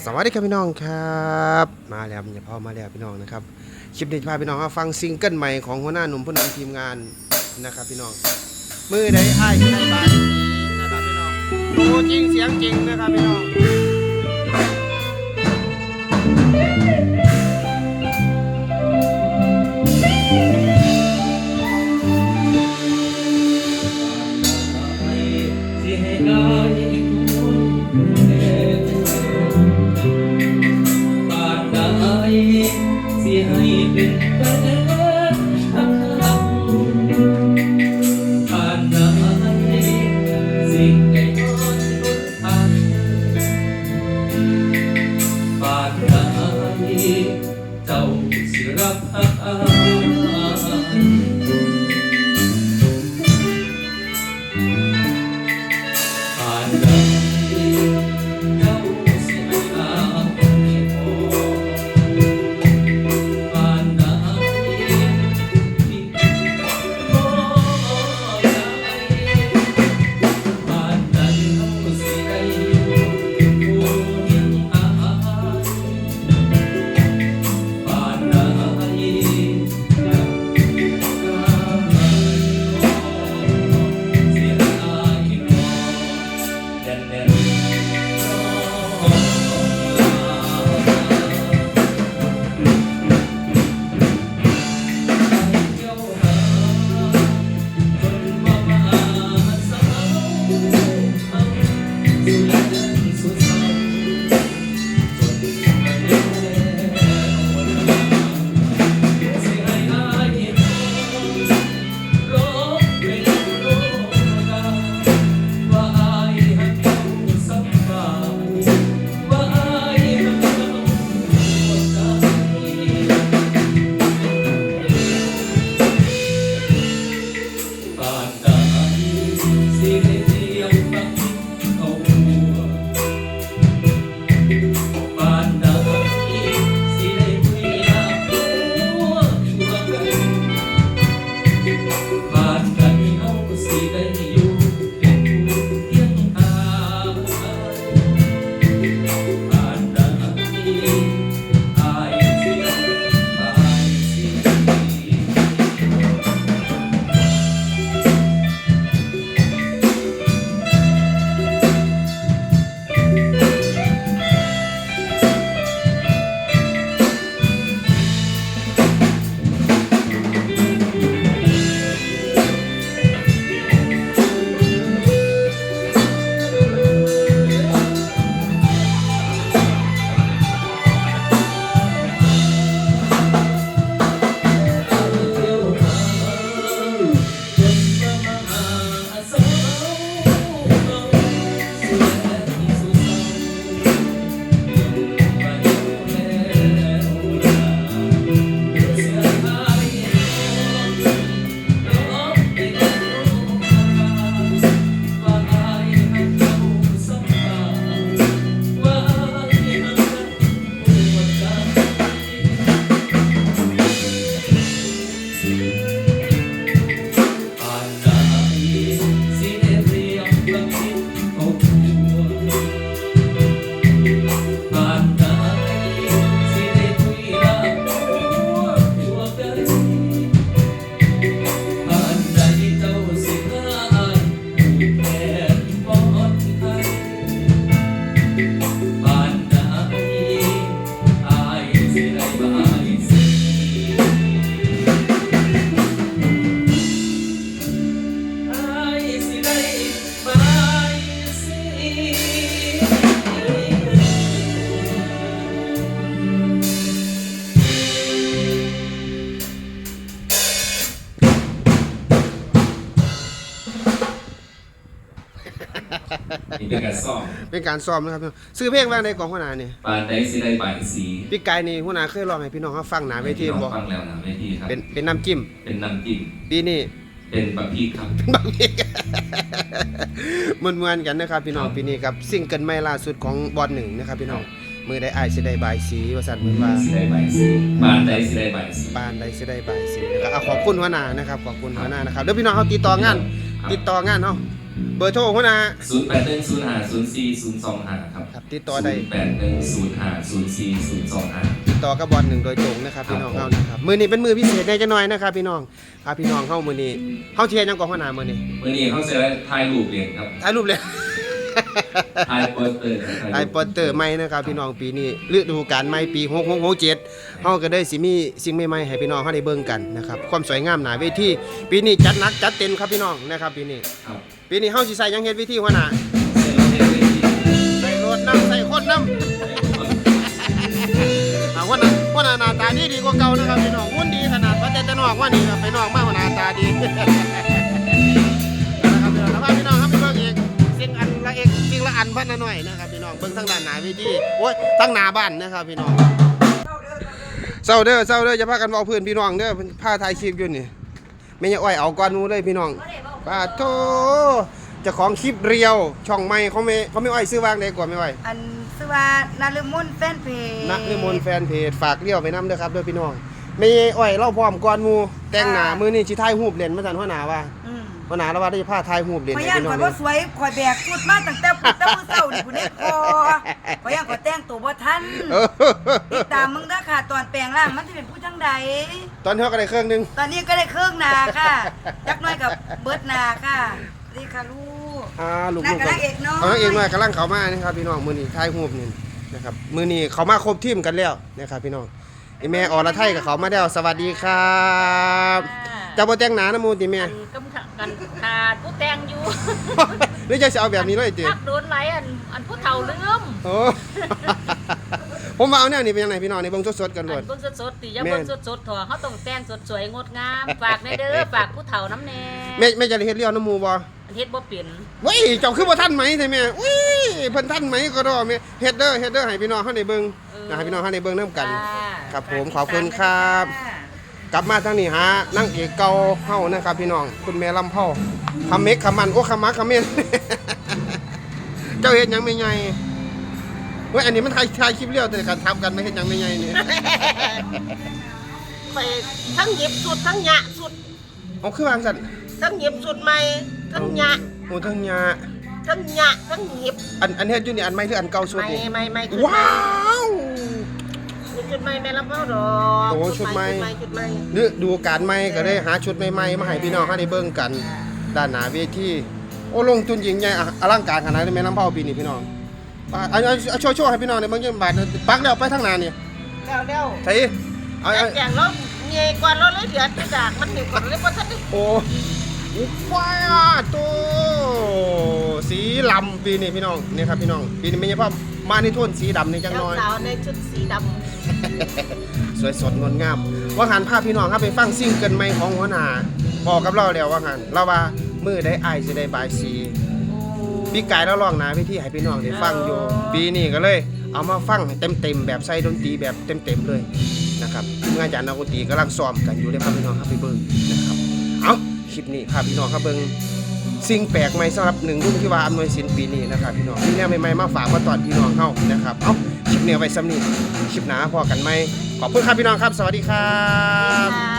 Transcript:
สวัสดีครับพี่น้องครับ มาแล้วมีพ่อมาแล้วพี่น้องนะครับคลิปนี้จะพาพี่น้องมาฟังซิงเกิลใหม่ของหัวหน้าหนุ่มผู้นำทีมงานนะครับพี่น้องมือใดไอ้ายในบ้านนะครับพี่น้องตัวจริงเสียงจริงนะครับพี่น้อง สิให้เป็นแฟ เป็นการซ่อมเป็นการซ้อมนะครับพี่น้องซื้อเพลงแรกในกองหัวหน้านี่ปานใดสิได้บายสีพี่กายนี่หัวหน้าเคยร้องให้พี่น้องเขาฟังหนาเวทีให้พี่น้บ่องฟังแล้วนะเวทีครับ เป็นเป็นน้ำจิ้มเป็นน้ำจิ้มปีนี้เป็นบะพริกครับบางทีมวนมวนๆกันนะครับพี่น้องปีนี้ครับซิงเกิลใหม่ล่าสุดของบอลหนึ่งนะครับพี่น้องมือได้อายสิได้บายสีว่าสั่นเหมือนว่าสิได้บายสีปานใดสิได้บายสีบ้านได้สิได้บายสีนะครับเอาขอบคุณหัวหน้านะครับขอบคุณหัวหน้านะครับเดี๋ยวพี่น้องเขาติดต่องานครับติดต่องานเนาะ เบอร์โทรหัวหน้าศูนย์แปดหนึ่งศูนย์ห้าศูนย์สี่ศูนย์สองห้าครับครับติดต่อได้ศูนย์แปดหนึ่งศูนย์ห้าศูนย์สี่ศูนย์สองห้า ติดต่อกับบอลหนึ่งโดยตรงนะครับพี่น้องครัเฮาบนะครับมือนี้เป็นมือพิเศษแน่จะหน่อยนะครับพี่น้องพาพี่น้องเข้ามือนี้เฮาเทียนยังก่อนหัวหน้ามือนี้เมื่อนี้เขาเสร็จแล้วถ่ายรูปเรียนครับถ่ายรูปเลย ถ่ายโปสเตอร์ครับไอปอเตอร์ใหม่นะครับพี่น้องปีนี้ฤดูกาลใหม่ปี6667เฮาก็ได้สิมีสิ่งใหม่ๆให้พี่น้องเฮาได้เบิ่งกันนะครับความสวยงามหน้าเวทีปีนี้จัดหนักจัดเต็มครับพี่น้องนะครับปีนี้ ครับ ปีนี้เฮาสิใส่หยังเฮ็ดเวทีหัวหน้าเสร็จแล้วเสร็จเลยใส่รถน้ำใส่คนน้ำอ่าหัวหน้าหัวหน้าหน้าตาดีดีกว่าเก่านะครับพี่น้องหุ่นดีขนาดว่าแต่แต่นอกว่านี่ครับไปนอกมาหัวหน้าตาดีนะครับพี่น้องแล้วพาพี่น้องครับไปเบิ่งอีกสิ่งอันละเอกสิ่งละอันพันละหน่อยนะครับพี่น้องเบิ่งทางด้านหน้าเวทีโอ้ยทางหน้าบ้านนะครับพี่น้องเศร้าเด้อเศร้าเด้อจะพากันเว้าเพื่อนพี่น้องเด้อเพิ่นพาถ่ายคลิปอยู่นี่ไม่อยากอ้อยเอาก่อนหมูเลยพี่น้อง ป้าโทเจ้าของคลิปเรียว ช่องใหม่เขาไม่เขาไม่อ้อยซื้อวางได้ก่อนไม่อ้อยอันชื่อว่านารุมนแฟนเพจนักนิมนต์แฟนเพจฝากเลี้ยวไปนํเด้อครับเด้อพี่น้องไม่อ้อยเล่าพร้อมก่อนหมูแต่งหน้ามื้อนี้สิถ่ายรูปเล่นมาสั่นหัวหน้าว่า อืมหัวหน้าแล้วว่าได้พาถ่ายรูปเล่นข่อยให้ย่านพี่น้ข่อองยบ่สวยข่อยแบกสุดมาตั้งแต่ปุ่นแต่มื้อเช้านี่พุ่นเด้คอข่อยย่านข่อยแต่งตัวบ่ทันเออติดตามมึงเด้อค่ะ ตอนแปลงร่างมันสิเป็นผู้จังใดตอนนี้เขาก็ได้เครื่องหนึงตอนนี้ก็ได้เครื่องนาค่ะจักหน่อยกับเบิดนาค่ะสวัสดีค่ะลูก อ่าลูกนั่ลูนกกำลังเอกน้อย กำลังเอกน้อยกำลังเข้ามานะครับพี่น้องมื้อนี้ถ่ายรูปนี่นะครับมื้อนี้เขามาครบทีมกันแล้วนะครับพี่น้องไอแม่อรไทยกับเขามาแล้วสวัสดีครับเจะบ่แต่งหน้านะหมูติแม่อันกำถักกันขาดผู้แต่งอยู่ หรือจะสิเอาแบบนี้เลยติพักโดนไหลอันอันผู้เฒ่าลืมโอ้ ผมว่าเอาแนวนี้เป็นยังไงพี่น้องในเบิ่งสดๆกันโลอัด นเบิ่งสดๆติอย่าแม่น เบิ่งสดๆถั่วเขาต้องแต่งสดสวยงดงามฝากในเด้อฝากผู้เฒ่าน้ำแน่แม่แม่จะได้เฮ็ดเลี้ยวน้ำหมูบ่อันเฮ็ดบ่เป็นเว้ยเจ้าคือบ่ทันไหมใช่แม่อุ้ยเพิ่นทันไหมก็ดอแม่เฮ็ดเด้อเฮ็ดเด้อให้พี่น้องเฮาได้เบิ่งนะให้พี่น้องเฮาได้เบิ่งนํกันค่ะครับผมขอบคุณครับ กลับมาทางนี้หานางเอกเก่าเฮานะครับ พี่น้องคุณแม่ลำเผาคำเมกคำมันโอ้คำมักคำเมนเจ้าเฮ็ดหยังไม่ไงเว้ยอันนี้มันถ่ายถ่ายคลิปเลี้ยวแต่การทำกันไม่เฮ็ดหยังไม่ไงนี่ไปทั้งหยิบสุดทั้งหยะสุดเอาคือวางสั่นทั้งหยิบสุดใหม่ทั้งหยะโอ้ทั้งยาทั้งหยะทั้งหยิบอันอันเฮ็ดอยู่นี่อันใหม่หรืออันเก่าสุดใหม่นี่ใหม่ใหม่ชุดว้าว ชุดใหม่แม่รับเฝ้าดอกโอ้ชุดใหม่ ชุดใหม่ชุดใหม่หรือดูการใหม่ก็ได้หาชุดใหม่ๆมาให้พี่น้องเฮาได้เบิ่งกัน ด้านหน้าเวทีโอ้ลงทุนยิ่งใหญ่อะอลังการขนาดนี้แม่ลำเผาปีนี้พี่น้องปาเอาเอาเอาโชว์โชว์ให้พี่น้องได้เบิ่งจังบาดปักแล้วไปทางหน้านี่แล้วแล้วใช่เอาแต่เอาอย่างเราเงยกว่าเราเลยเดือดที่จากมันหนึ่งคนเลยเพราะท่านได้โอ้ว้าตัวสีลำปีนี้พี่น้องนี่ครับพี่น้องปีนี้ไม่ใช่พ่อ มาในโทนสีดำนี่จังเจ้าน้อยสาวในชุดสีดสวยสดงดงาม ว่าหันภาพพี่น้องครับไปฟังซิ่งเกินไม่ของหัวหน้าบอกกับเราแล้วว่าหันเราว่ามือได้อายสิได้บายสีพี่กายเราลองหนาพี่ที่ให้พี่น้องได้ฟังอยู่ ปีนี้ก็เลย เอามาฟังให้เต็มๆแบบใส่ดนตรีแบบเต็มๆเลยนะครับเมื่ออาจารย์นักดนตรีกำลังซ้อมกันอยู่เลยครับพี่น้องครับไปเบิ่งนะครับ เอาคลิปนี้พาพี่น้องครับเบิ่ง สิ่งแปลกใหม่สำหรับหนึ่งรุ่นที่ว่าอำนวยสินปีนี้นะครับพี่น้องมีแนวใหม่ๆมาฝากมาตอนพี่น้องเข้านะครับเอ้าคลิปนี้เอไว้ซ้ำนี้คลิปหน้าพอกันไหมขอบคุณครับพี่น้องครับ สวัสดีครับ